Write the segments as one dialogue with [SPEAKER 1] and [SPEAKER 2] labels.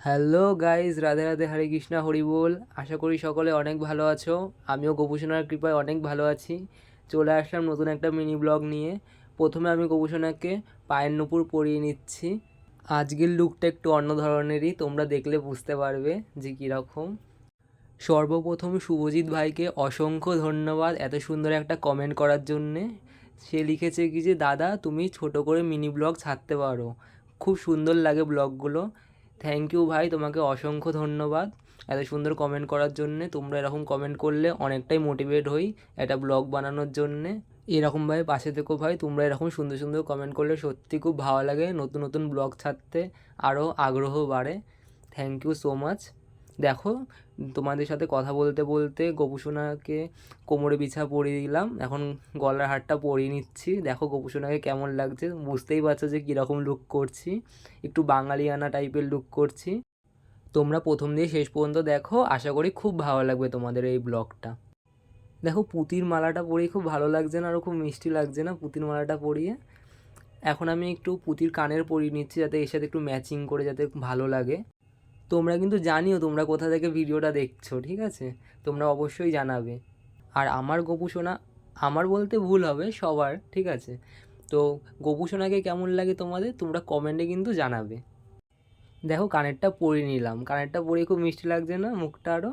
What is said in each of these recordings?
[SPEAKER 1] Hello guys Radhe Radhe, Hare Krishna, Hari বল। আশা করি সকলে অনেক ভালো আছো। আমিও গোপুসোনার কৃপায় অনেক ভালো আছি। চলে আসলাম নতুন একটা মিনি ব্লগ নিয়ে। প্রথমে আমি গোপুসোনাকে পায়ের নুপুর পরিয়ে নিচ্ছি। আজকের লুকটা একটু অন্য ধরনেরই, তোমরা দেখলে বুঝতে পারবে যে কীরকম। সর্বপ্রথম শুভজিৎ ভাইকে অসংখ্য ধন্যবাদ এত সুন্দর একটা কমেন্ট করার জন্যে। সে লিখেছে কি যে, দাদা, তুমি ছোট করে মিনি ব্লগ ছাড়তে পারো। খুব সুন্দর লাগে ব্লগগুলো। থ্যাংক ইউ ভাই, তোমাকে অসংখ্য ধন্যবাদ এত সুন্দর কমেন্ট করার জন্যে। তোমরা এরকম কমেন্ট করলে অনেকটাই মোটিভেট হই একটা ব্লগ বানানোর জন্যে। এরকমভাবে পাশে থেকো ভাই, তোমরা এরকম সুন্দর সুন্দর কমেন্ট করলে সত্যি খুব ভালো লাগে নতুন নতুন ব্লগ ছাড়তে আরও আগ্রহ বাড়ে। থ্যাংক ইউ সো মাচ দেখো, তোমাদের সাথে কথা বলতে বলতে গোপুসোনাকে কোমরে বিছা পরিয়ে দিলাম। এখন গলার হারটা পরিয়ে নিচ্ছি। দেখো গোপুসোনাকে কেমন লাগছে। বুঝতেই পারছ যে কীরকম লুক করছি। একটু বাঙালিয়ানা টাইপের লুক করছি। তোমরা প্রথম দিয়ে শেষ পর্যন্ত দেখো। আশা করি খুব ভালো লাগবে তোমাদের এই ব্লগটা দেখো, পুতির মালাটা পরিয়ে খুব ভালো লাগছে না আরও খুব মিষ্টি লাগছে না পুতির মালাটা পরিয়ে? এখন আমি একটু পুতির কানের পরিয়ে নিচ্ছি যাতে এর সাথে একটু ম্যাচিং করে যাতে ভালো লাগে। তোমরা কিন্তু জানিও তোমরা কোথা থেকে ভিডিওটা দেখছ, ঠিক আছে? তোমরা অবশ্যই জানাবে। আর আমার গপু সোনা, আমার বলতে ভুল হবে সবার, ঠিক আছে? তো গপু সোনাকে কেমন লাগে তোমাদের, তোমরা কমেন্টে কিন্তু জানাবে। দেখো, কানেরটা পরে নিলাম। কানেরটা পরে খুব মিষ্টি লাগছে না মুখটা আরও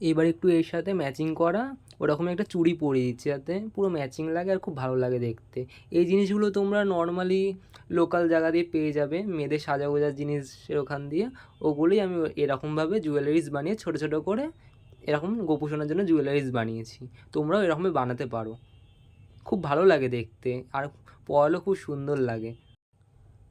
[SPEAKER 1] এবার একটু এর সাথে ম্যাচিং করা ওরকম একটা চুড়ি পরে দিচ্ছি যাতে পুরো ম্যাচিং লাগে আর খুব ভালো লাগে দেখতে। এই জিনিসগুলো তোমরা নর্মালি লোকাল জায়গা দিয়ে পেয়ে যাবে, মেয়েদের সাজা গোজার জিনিস ওখান দিয়ে, ওগুলোই আমি এরকমভাবে জুয়েলারিজ বানিয়ে ছোটো ছোটো করে এরকম গোপুসোনার জন্য জুয়েলারিস বানিয়েছি। তোমরাও এরকমই বানাতে পারো। খুব ভালো লাগে দেখতে, আর পরালেও খুব সুন্দর লাগে।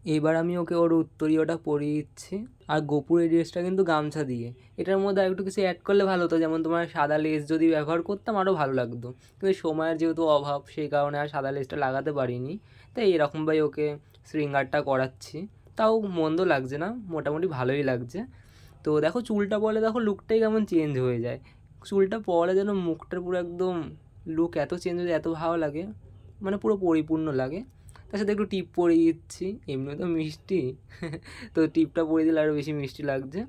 [SPEAKER 1] এবার আমি ওকে ওর উত্তরীয়টা পরিয়ে দিচ্ছি। আর গোপুর এই ড্রেসটা কিন্তু গামছা দিয়ে। এটার মধ্যে একটু কিছু অ্যাড করলে ভালো হতো, যেমন তোমার সাদা লেস যদি ব্যবহার করতাম আরও ভালো লাগতো। কিন্তু সময়ের যেহেতু অভাব, সেই কারণে আর সাদা লেসটা লাগাতে পারিনি। তাই এরকমভাবে ওকে শৃঙ্গারটা করাচ্ছি। তাও মন্দ লাগছে না, মোটামুটি ভালোই লাগছে। তো দেখো চুলটা পরলে দেখো লুকটাই কেমন চেঞ্জ হয়ে যায়। চুলটা পরলে যেন মুখটার পুরো একদম লুক এত চেঞ্জ হয়ে যায়, এত ভালো লাগে মানে পুরো পরিপূর্ণ লাগে। তার সাথে একটু টিপ পরিয়ে দিচ্ছি। এমনি তো মিষ্টি। তো টিপটা পরিয়ে দিলে আরও বেশি মিষ্টি লাগছে।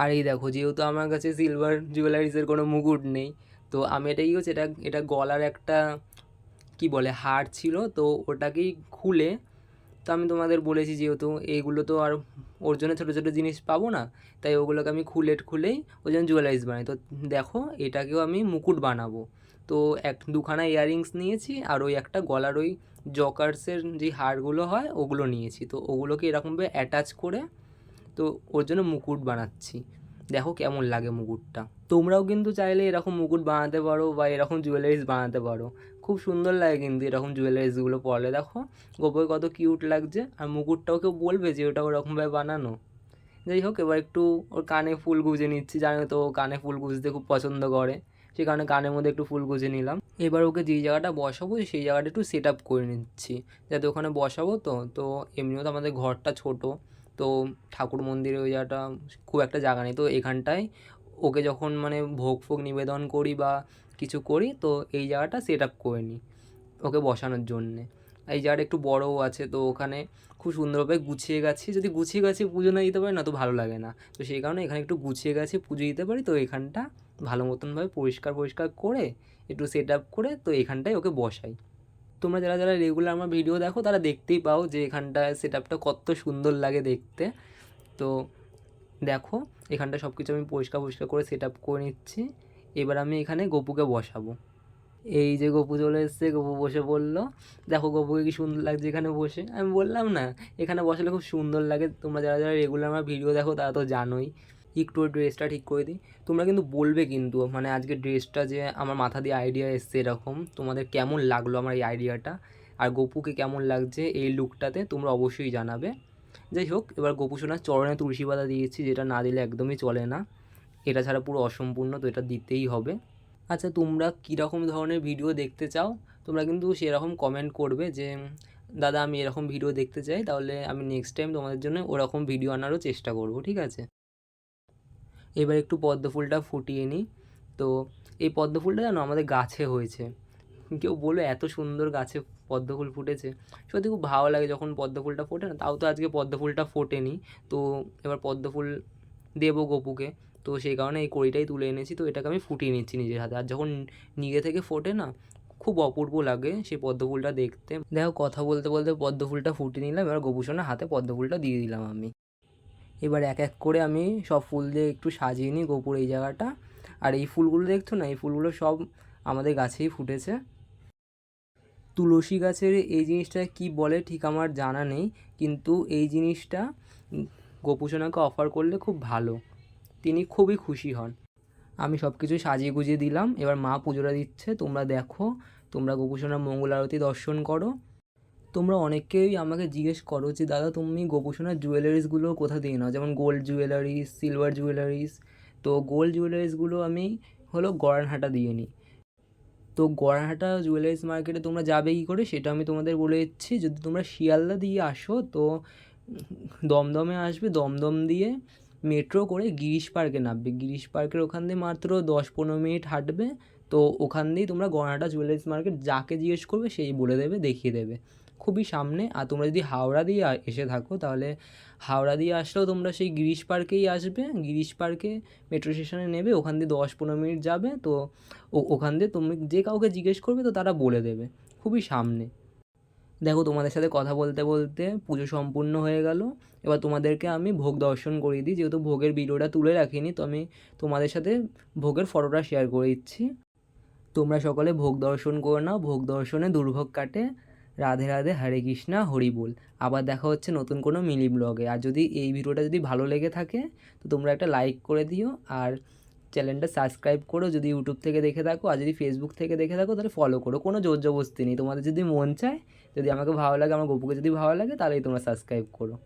[SPEAKER 1] আর এই দেখো, যেহেতু আমার কাছে সিলভার জুয়েলারিসের কোনো মুকুট নেই, তো আমি এটাই হচ্ছে এটা এটা গলার একটা কি বলে, হার ছিল, তো ওটাকেই খুলে তো আমি তোমাদের বলেছি যেহেতু এইগুলো তো আর ওর জন্য ছোটো ছোটো জিনিস পাবো না, তাই ওগুলোকে আমি খুলে খুলেই ওই জন্য জুয়েলারিস বানাই। তো দেখো, এটাকেও আমি মুকুট বানাবো। তো এক দুখানা ইয়াররিংস নিয়েছি আর ওই একটা গলার ওই জকার্সের যে হারগুলো হয়, ওগুলো নিয়েছি। তো ওগুলোকে এরকমভাবে অ্যাটাচ করে তো ওর জন্য মুকুট বানাচ্ছি। দেখো কেমন লাগে মুকুটটা। তোমরাও কিন্তু চাইলে এরকম মুকুট বানাতে পারো বা এরকম জুয়েলারিস বানাতে পারো। খুব সুন্দর লাগে কিন্তু এরকম জুয়েলারিসগুলো পরলে। দেখো গোপরে কত কিউট লাগছে। আর মুকুটটাও কেউ বলবে যে ওটা ওরকমভাবে বানানো। যাই হোক, এবার একটু ওর কানে ফুল গুঁজে নিচ্ছি। জানো তো কানে ফুল গুঁজতে খুব পছন্দ করে। সেই কারণে কানের মধ্যে একটু ফুল গুঁজে নিলাম। এবার ওকে যেই জায়গাটা বসাবো, সেই জায়গাটা একটু সেট আপ করে নিচ্ছি। যাতে ওখানে বসাবো তো তো এমনিও তো আমাদের ঘরটা ছোট, তো ঠাকুর মন্দিরে ওই জায়গাটা খুব একটা জায়গা নেই। তো এখানটায় ওকে যখন মানে ভোগ ফোগ নিবেদন করি বা কিছু করি, তো এই জায়গাটা সেট আপ করে নিই ওকে বসানোর জন্যে। এই জায়গাটা একটু বড়ও আছে, তো ওখানে খুব সুন্দরভাবে গুছিয়ে গেছি। যদি গুছিয়ে গেছি পুজো না দিতে পারি না, তো ভালো লাগে না। তো সেই কারণে এখানে একটু গুছিয়ে গেছি, পুজো দিতে পারি, তো এখানটা ভালো মতনভাবে পরিষ্কার পরিষ্কার করে, একটু সেট আপ করে, তো এখানটায় ওকে বসাই। তোমরা যারা যারা রেগুলার আমার ভিডিও দেখো, তারা দেখতেই পাও যে এখানটায় সেট আপটা কত সুন্দর লাগে দেখতে। তো দেখো এখানটা সব কিছু আমি পরিষ্কার পরিষ্কার করে সেট আপ করে নিচ্ছি। এবার আমি এখানে গপুকে বসাবো। এই যে গপু চলে এসছে, গপু বসে বলল, দেখো গপুকে কি সুন্দর লাগছে এখানে বসে। আমি বললাম, না, এখানে বসলে খুব সুন্দর লাগে। তোমরা যারা যারা রেগুলার আমার ভিডিও দেখো, তারা তো জানোই। একটু ড্রেসটা ঠিক করে দিই। তোমরা কিন্তু বলবে কিন্তু মানে আজকে ড্রেসটা যে আমার মাথা দিয়ে আইডিয়া এসছে এরকম। তোমাদের কেমন লাগল আমার এই আইডিয়াটা আর গপুকে কেমন লাগছে এই লুকটাতে তোমরা অবশ্যই জানাবে। যাই হোক, এবার গপু সোনার চরণে তুলসী পাতা দিয়েছি, যেটা না দিলে একদমই চলে না। এটা ছাড়া পুরো অসম্পূর্ণ, তো এটা দিতেই হবে। আচ্ছা তোমরা কীরকম ধরনের ভিডিও দেখতে চাও? তোমরা কিন্তু সেরকম কমেন্ট করবে যে, দাদা, আমি এরকম ভিডিও দেখতে চাই, তাহলে আমি নেক্সট টাইম তোমাদের জন্য ওরকম ভিডিও আনারও চেষ্টা করব। ঠিক আছে? এবার একটু পদ্ম ফুলটা ফুটিয়ে নিই। তো, এই পদ্ম ফুলটা জানো আমাদের গাছে হয়েছে। কেউ বলল এত সুন্দর গাছে পদ্ম ফুল ফুটেছে। সত্যি খুব ভালো লাগে যখন পদ্ম ফুলটা ফোটে না, তাও তো আজকে পদ্ম ফুলটা ফোটেনি। তো, এবার পদ্ম ফুল দেবো গপুকে। তো সেই কারণে এই কড়িটাই তুলে এনেছি, তো এটাকে আমি ফুটিয়ে নিচ্ছি নিজের হাতে। আর যখন নিজে থেকে ফোটে না, খুব অপূর্ব লাগে সেই পদ্ম ফুলটা দেখতে। দেখো, কথা বলতে বলতে পদ্ম ফুলটা ফুটিয়ে নিলাম, এবার গোপুসোনার হাতে পদ্ম ফুলটা দিয়ে দিলাম আমি। এবার এক এক করে আমি সব ফুল দিয়ে একটু সাজিয়ে নিই গোপুর এই জায়গাটা। আর এই ফুলগুলো দেখছ না, এই ফুলগুলো সব আমাদের গাছেই ফুটেছে। তুলসী গাছের এই জিনিসটা কি বলে ঠিক আমার জানা নেই, কিন্তু এই জিনিসটা গোপুসোনাকে অফার করলে খুব ভালো। তিনি খুবই খুশি হন। আমি সব কিছু সাজিয়ে গুজিয়ে দিলাম। এবার মা পুজোটা দিচ্ছে। তোমরা দেখো। তোমরা গোপুসোনার মঙ্গল আরতি দর্শন করো। তোমরা অনেকেই আমাকে জিজ্ঞেস করো যে, দাদা, তুমি গোপুসোনার জুয়েলারিসগুলো কোথা দিয়ে নাও? যেমন গোল্ড জুয়েলারিস সিলভার জুয়েলারিস তো গোল্ড জুয়েলারিসগুলো আমি হলো গড়ানহাটা দিয়ে নিই। তো গড়ানহাটা জুয়েলারিস মার্কেটে তোমরা যাবে কী করে? সেটা আমি তোমাদের বলে দিচ্ছি। যদি তোমরা শিয়ালদা দিয়ে আসো, তো দমদমে আসবে। দমদম দিয়ে মেট্রো করে গিরিশ পার্কে নামবে। গিরিশ পার্কের ওখান দিয়ে মাত্র দশ পনেরো মিনিট হাঁটবে। তো ওখান দিয়েই তোমরা গড়ানহাটা জুয়েলারিস মার্কেট যাকে জিজ্ঞেস করবে সেই বলে দেবে, দেখিয়ে দেবে। খুবই সামনে। আর তোমরা যদি হাওড়া দিয়ে এসে থাকো, তাহলে হাওড়া দিয়ে আসলেও তোমরা সেই গিরিশ পার্কেই আসবে। গিরিশ পার্কে মেট্রো স্টেশনে নেবে, ওখান দিয়ে দশ পনেরো মিনিট যাবে। তো ওখান দিয়ে তুমি যে কাউকে জিজ্ঞেস করবে, তো তারা বলে দেবে। খুবই সামনে। দেখো তোমাদের সাথে কথা বলতে বলতে পুজো সম্পূর্ণ হয়ে গেল। এবার তোমাদেরকে আমি ভোগ দর্শন করিয়ে দিই। যেহেতু ভোগের ভিডিওটা তুলে রাখিনি, তো আমি তোমাদের সাথে ভোগের ফটোটা শেয়ার করে দিচ্ছি। তোমরা সকলে ভোগ দর্শন করে নাও। ভোগ দর্শনে দুর্ভোগ কাটে। রাধে রাধে, হরে কৃষ্ণা, হরি বল। আবার দেখা হচ্ছে নতুন কোনো মিলি ব্লগে। আর যদি এই ভিডিওটা যদি ভালো লেগে থাকে, তো তোমরা একটা লাইক করে দিও। আর চ্যানেলটা সাবস্ক্রাইব করো, যদি ইউটিউব থেকে দেখে থাকো, আর যদি ফেসবুক থেকে দেখে থাকো, তাহলে ফলো করো, কোনো জোর জবস্তি নেই। তোমাদের যদি মন চায়, যদি আমাকে ভালো লাগে, আমার গপুকে যদি ভালো লাগে, তাহলেই তোমরা সাবস্ক্রাইব করো।